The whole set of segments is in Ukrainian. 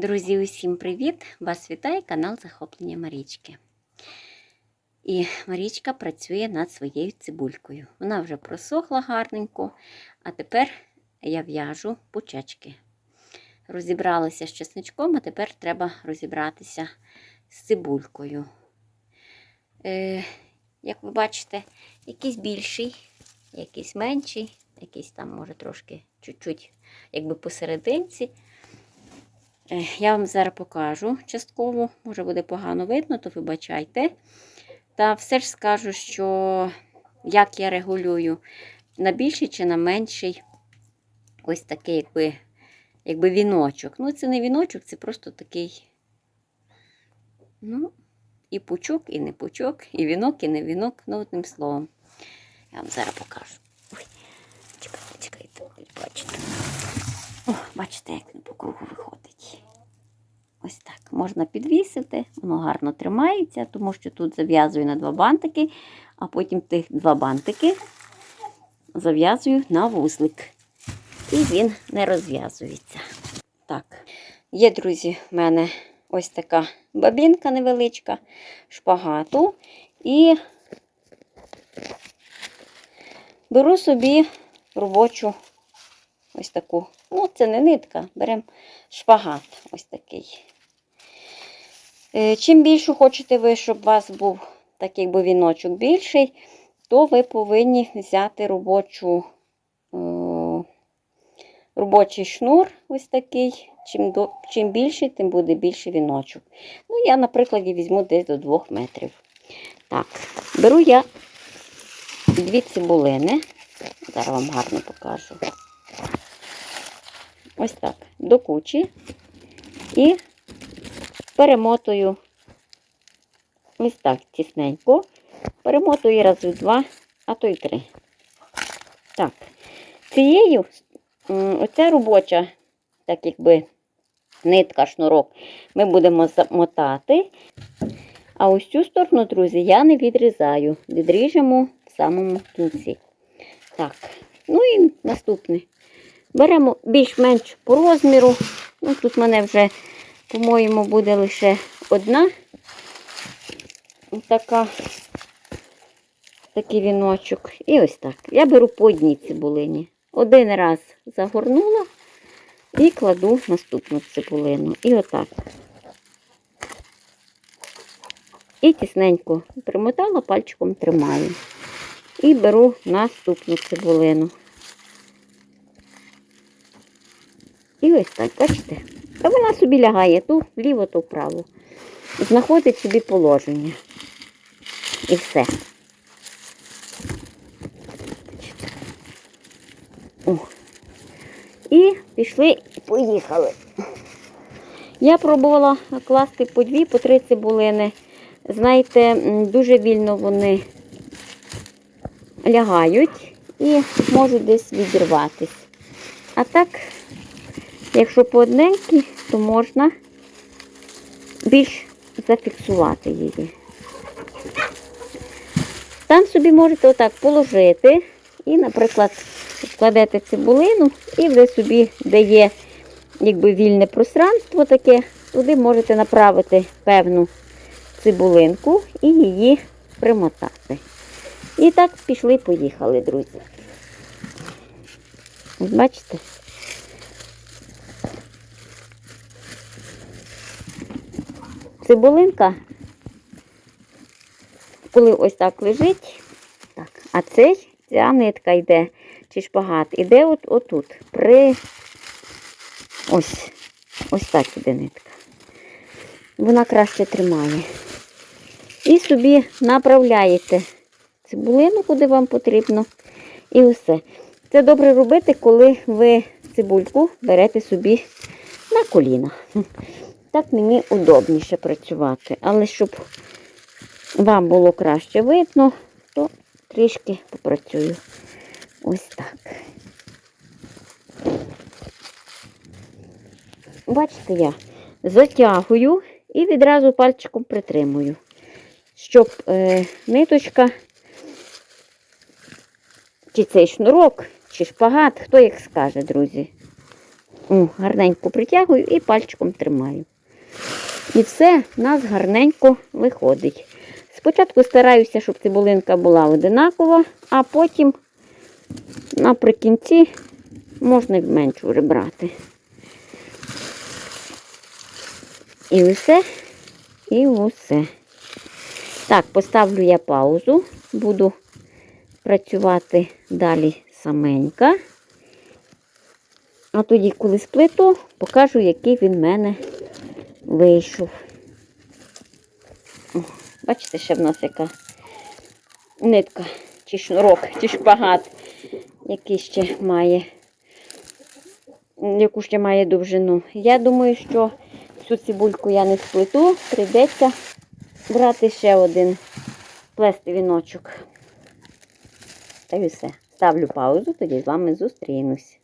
Друзі, усім привіт! Вас вітає канал Захоплення Марічки. І Марічка працює над своєю цибулькою. Вона вже просохла гарненько, а тепер я в'яжу пучечки. Розібралася з чесничком, а тепер треба розібратися з цибулькою. Е, як ви бачите, якийсь більший, якийсь менший, якийсь там, може, трошки чуть-чуть, якби посерединці. Е, Я вам зараз покажу частково, може буде погано видно, то вибачайте. Та все ж скажу, що як я регулюю на більший чи на менший ось такий, якби, якби віночок. Ну, це не віночок, це просто такий. Ну, і пучок, і не пучок, і вінок, і не вінок, ну, одним словом. Я вам зараз покажу. Ой, чекайте, чекайте, бачите. О, бачите, як він по кругу виходить. Ось так. Можна підвісити, воно гарно тримається, тому що тут зав'язую на два бантики, а потім тих два бантики зав'язую на вузлик. І він не розв'язується. Так, є, друзі, в мене ось така бабінка невеличка, шпагату. І беру собі робочу ось таку. Ну, це не нитка, беремо шпагат ось такий. Е, Чим більше хочете ви, щоб у вас був такий би віночок більший, то ви повинні взяти робочу, е, робочий шнур ось такий. Чим, чим більший, тим буде більший віночок. Ну, я, наприклад, візьму десь до 2 метрів. Так, беру я дві цибулини. Зараз вам гарно покажу. Ось так, до кучі. І перемотую ось так тісненько. Перемотую разів два, а то й три. Так, цією, оця робоча, так якби нитка, шнурок, ми будемо замотати. А ось цю сторону, друзі, я не відрізаю. Відріжемо в самому кінці. Так, ну і наступне. Беремо більш-менш по розміру. Ну, тут в мене вже, по-моєму, буде лише одна така, такий віночок. І ось так. Я беру по одній цибулині. Один раз загорнула і кладу наступну цибулину. І отак. І тісненько примотала, пальчиком тримаю. І беру наступну цибулину. І ось так, бачите? Та вона собі лягає то вліво, то вправо. Знаходить собі положення. І все. О. І пішли і поїхали. Я пробувала класти по дві, по три цибулини. Знаєте, дуже вільно вони лягають і можуть десь відірватись. А так, якщо по одненькій, то можна більш зафіксувати її. Там собі можете отак положити і, наприклад, складете цибулину, і ви собі, де є якби вільне пространство таке, туди можете направити певну цибулинку і її примотати. І так пішли-поїхали, друзі. Бачите? Цибулинка, коли ось так лежить, так, а цей, ця нитка йде, чи шпагат, іде от отут, при ось, ось так іде нитка. Вона краще тримає. І собі направляєте цибулину, куди вам потрібно, і все. Це добре робити, коли ви цибульку берете собі на коліна. Так мені удобніше працювати. Але щоб вам було краще видно, то трішки попрацюю ось так. Бачите, я затягую і відразу пальчиком притримую, щоб е, ниточка, чи цей шнурок, чи шпагат, хто як скаже, друзі, гарненько притягую і пальчиком тримаю. І все в нас гарненько виходить. Спочатку стараюся, щоб цибулинка була одинакова, а потім наприкінці можна й меншу вже брати. І усе, і усе. Так, поставлю я паузу, буду працювати далі саменька. А тоді, коли сплиту, покажу, який він в мене вийшов. Бачите, ще в нас яка нитка, чи шнурок, чи шпагат, який ще має, яку ще має довжину. Я думаю, що цю цибульку я не сплету, прийдеться брати ще один плести віночок. Та й все. Ставлю паузу, тоді з вами зустрінусь.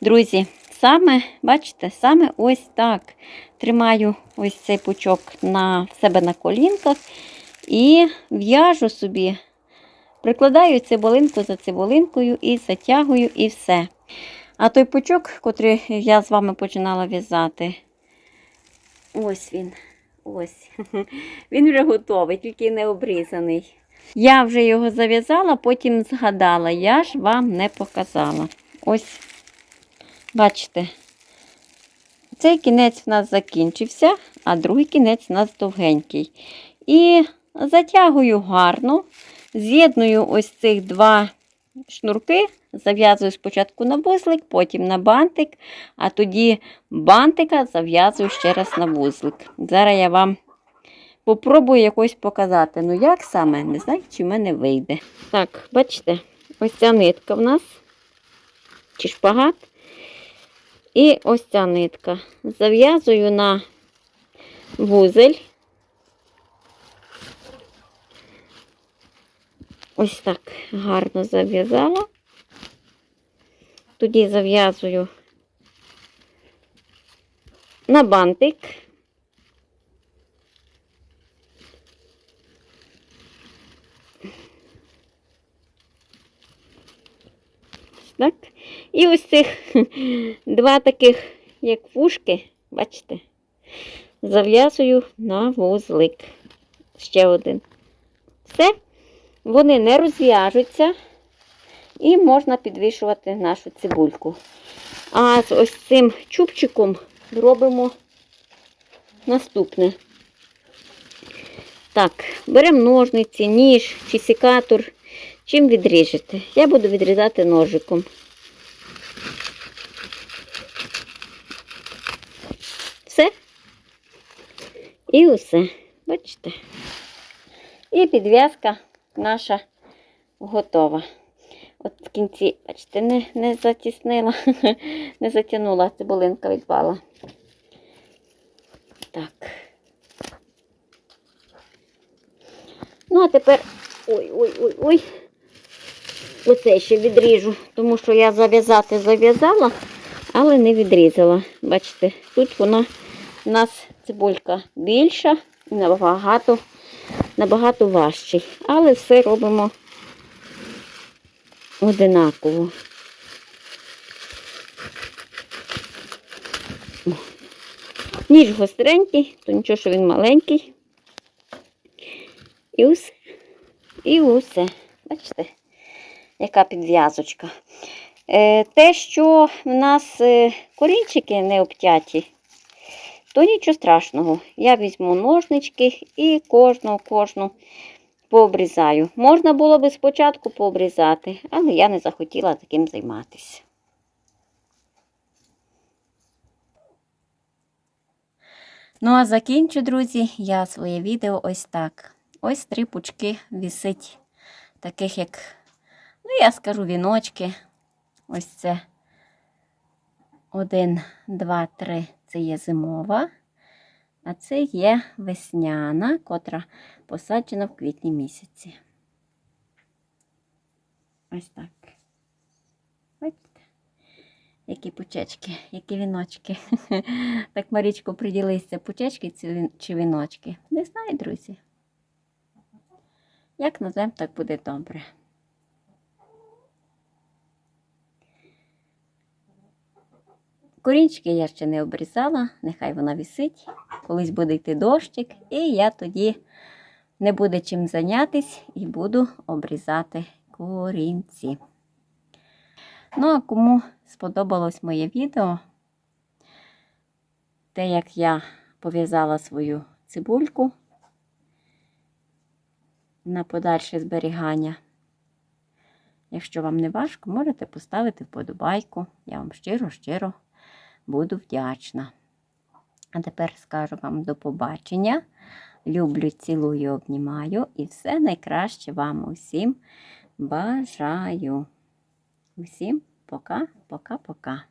Друзі, саме, бачите, саме ось так тримаю ось цей пучок на себе на колінках і в'яжу собі, прикладаю цибулинку за цибулинкою і затягую, і все. А той пучок, котрий я з вами починала в'язати, ось він. Ось. Він вже готовий, тільки не обрізаний. Я вже його зав'язала, потім згадала, я ж вам не показала. Ось, бачите, цей кінець в нас закінчився, а другий кінець у нас довгенький. І затягую гарно, з'єдную ось цих два шнурки, зав'язую спочатку на вузлик, потім на бантик, а тоді бантика зав'язую ще раз на вузлик. Зараз я вам попробую якось показати. Ну, як саме, не знаю, чи в мене вийде. Так, бачите, ось ця нитка в нас, чи шпагат. І ось ця нитка. Зав'язую на вузель. Ось так гарно зав'язала. Тоді зав'язую на бантик. Так. І ось цих два таких, як вушки, бачите, зав'язую на вузлик. Ще один. Все. Вони не розв'яжуться і можна підвішувати нашу цибульку. А з ось цим чубчиком робимо наступне. Так, беремо ножниці, ніж чи секатор. Чим відріжете? Я буду відрізати ножиком. Все. І усе. Бачите? І підв'язка наша готова. От в кінці, бачите, не, не затіснила, не затягнула, цибулинка відпала. Так. Ну, а тепер. Ой-ой-ой-ой. Оце ще відріжу, тому що я зав'язати зав'язала, але не відрізала. Бачите, тут вона у нас цибулька більша і набагато, набагато важчий. Але все робимо одинаково. Ніж гостренький, то нічого, що він маленький. І усе. І усе. Бачите, яка підв'язочка. Е, те, що в нас е, корінчики не обтяті, то нічого страшного. Я візьму ножнички і кожну, кожну пообрізаю. Можна було би спочатку пообрізати, але я не захотіла таким займатися. Ну, а закінчу, друзі, я своє відео ось так. Ось три пучки вісить, таких як, ну, я скажу, віночки. Ось це один, два, три це є зимова, а це є весняна, котра посаджена в квітні місяці. Ось так. Бачите? Які пучечки, які віночки. Так, Марічко, приділися, пучечки чи віночки. Не знаю, друзі. Як назвемо, так буде добре. Корінчики я ще не обрізала, нехай вона висить. Колись буде йти дощик, і я тоді не буде чим зайнятись і буду обрізати корінці. Ну, а кому сподобалось моє відео, те, як я пов'язала свою цибульку на подальше зберігання. Якщо вам не важко, можете поставити вподобайку. Я вам щиро-щиро буду вдячна. А тепер скажу вам до побачення. Люблю, цілую, обнімаю і все найкраще вам усім бажаю. Усім пока, пока, пока.